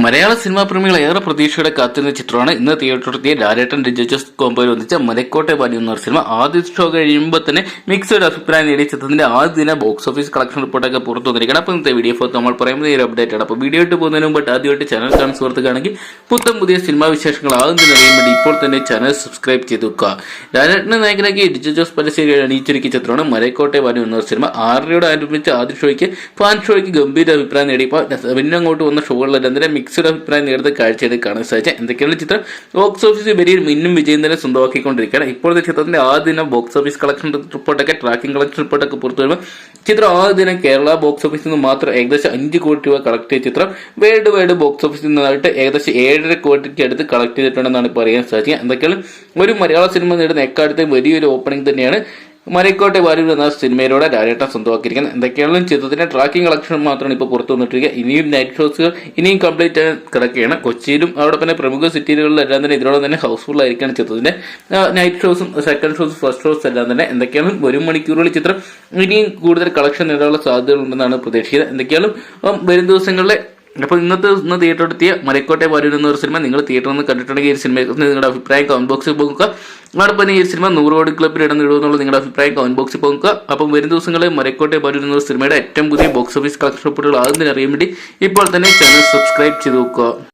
മലയാള cinema പ്രേമികൾ ഏറെ പ്രതീക്ഷയുടെ കാത്തിരുന്ന ചിത്രമാണ് ഇന്ന് തിയേറ്ററിലെത്തിയ ഡയറക്ടർ ഡിജസ് കോമ്പോയിൽ ഒന്നിച്ച മലക്കോട്ടെ പാടി എന്ന സിനിമ. ആദ്യ ഷോ കഴിയുമ്പോൾ തന്നെ മിക്സഡ് അഭിപ്രായം നേടിയ ചിത്രത്തിന്റെ ആദ്യ ദിന ബോക്സ് ഓഫീസ് കളക്ഷൻ റിപ്പോർട്ടൊക്കെ പുറത്തു വന്നിരിക്കണം അപ്പോൾ ഇന്നത്തെ വീഡിയോ ഫോർ നമ്മൾ പറയുന്നത് ഈ ഒരു അപ്ഡേറ്റ് ആണ്. അപ്പോൾ വീഡിയോ ഇട്ട് പോകുന്നതിന് മുമ്പ് ആദ്യമായിട്ട് ചാനൽ കാണാൻ സുഹൃത്തുക്കാണെങ്കിൽ പുത്തം പുതിയ സിനിമാ വിശേഷങ്ങൾ ആദ്യം തന്നെ അറിയാൻ വേണ്ടി ഇപ്പോൾ തന്നെ ചാനൽ സബ്സ്ക്രൈബ് ചെയ്ത് വെക്കുക. ഡയറക്ടറിനെ നായകനാക്കി ഡിജസ് ജോസ് പലശ്ശേരി അണിയിച്ചൊരുക്കിയ ചിത്രമാണ് മലക്കോട്ടെ പാടി എന്ന സിനിമ. ആറരയോട് ആരംഭിച്ച ആദ്യ ഷോയ്ക്ക് ഫാൻ ഷോയ്ക്ക് ഗംഭീര അഭിപ്രായം നേടിയപ്പോൾ പിന്നെ അങ്ങോട്ട് വന്ന ഷോകളിലെല്ലാം തന്നെ മിക്സഡ് അഭിപ്രായം നേരത്തെ കാഴ്ചയായിട്ട് കാണാൻ സാധിച്ചത് എന്തൊക്കെയാണ് ചിത്രം? ബോക്സ് ഓഫീസ് വലിയ മിന്നും വിജയം തന്നെ സ്വന്തമാക്കിക്കൊണ്ടിരിക്കുകയാണ്. ഇപ്പോഴത്തെ ചിത്രത്തിന്റെ ആദ്യ ദിനം ബോക്സ് ഓഫീസ് കളക്ഷൻ റിപ്പോർട്ടൊക്കെ ട്രാക്കിംഗ് കളക്ഷൻ റിപ്പോർട്ടൊക്കെ പുറത്തു വരുമ്പോൾ ചിത്രം ആദ്യ ദിനം കേരള ബോക്സ് ഓഫീസിൽ നിന്ന് മാത്രം ഏകദേശം അഞ്ച് കോടി രൂപ കളക്ട് ചെയ്ത ചിത്രം. വേൾഡ് വൈഡ് ബോക്സ് ഓഫീസിൽ നിന്നായിട്ട് ഏകദേശം ഏഴര കോടിക്ക് അടുത്ത് കളക്ട് ചെയ്തിട്ടുണ്ടെന്നാണ് പറയാൻ സാധിക്കുക. എന്തൊക്കെയാണ്? ഒരു മലയാള സിനിമ നേടുന്ന എക്കാലത്തെ വലിയൊരു ഓപ്പണിംഗ് തന്നെയാണ് മരക്കോട്ടെ വാര്യൂർ എന്ന സിനിമയിലൂടെ ഡയറക്ടർ സ്വന്തമാക്കിയിരിക്കുന്നത് എന്തൊക്കെയാണെങ്കിലും ചിത്രത്തിന്റെ ട്രാക്കിംഗ് കളക്ഷൻ മാത്രമാണ് ഇപ്പോൾ പുറത്തു വന്നിട്ടിരിക്കുക. ഇനിയും നൈറ്റ് ഷോസുകൾ ഇനിയും കംപ്ലീറ്റ് കിടക്കുകയാണ്. കൊച്ചിയിലും അവിടെ തന്നെ പ്രമുഖ സിറ്റികളിലെല്ലാം തന്നെ ഇതിനോട് തന്നെ ഹൗസ്ഫുൾ ആയിരിക്കുകയാണ് ചിത്രത്തിന്റെ. നൈറ്റ് ഷോസും സെക്കൻഡ് ഷോസും ഫസ്റ്റ് ഷോസ് എല്ലാം തന്നെ. എന്തൊക്കെയാണ് ഒരു മണിക്കൂറുകളിൽ ചിത്രം ഇനിയും കൂടുതൽ കളക്ഷൻ നേടാനുള്ള സാധ്യതകളുണ്ടെന്നാണ് പ്രതീക്ഷിക്കുന്നത്. എന്തൊക്കെയാണ് വരും ദിവസങ്ങളിലെ അപ്പോൾ ഇന്നത്തെ ഇന്ന് തിയേറ്റർ എത്തിയ മരക്കോട്ടെ വരൂർ എന്നൊരു സിനിമ നിങ്ങൾ തിയേറ്ററിൽ നിന്ന് കണ്ടിട്ടുണ്ടെങ്കിൽ ഈ സിനിമയെ നിങ്ങളുടെ അഭിപ്രായം കമന്റ് ബോക്സിൽ പോകുക അതോടൊപ്പം ഈ സിനിമ നൂറ് കോടി ക്ലബിൽ ഇടം നിങ്ങളുടെ അഭിപ്രായം കമന്റ് ബോക്സിൽ പോകുക അപ്പം വരും ദിവസങ്ങളിൽ മരക്കോട്ടെ വരൂർ എന്നൊരു സിനിമയുടെ ഏറ്റവും പുതിയ ബോക്സ് ഓഫീസ് കളക്ഷൻ റിപ്പോർട്ടുകൾ ആദ്യം അറിയാൻ വേണ്ടി ഇപ്പോൾ തന്നെ ചാനൽ സബ്സ്ക്രൈബ് ചെയ്ത് നോക്കുക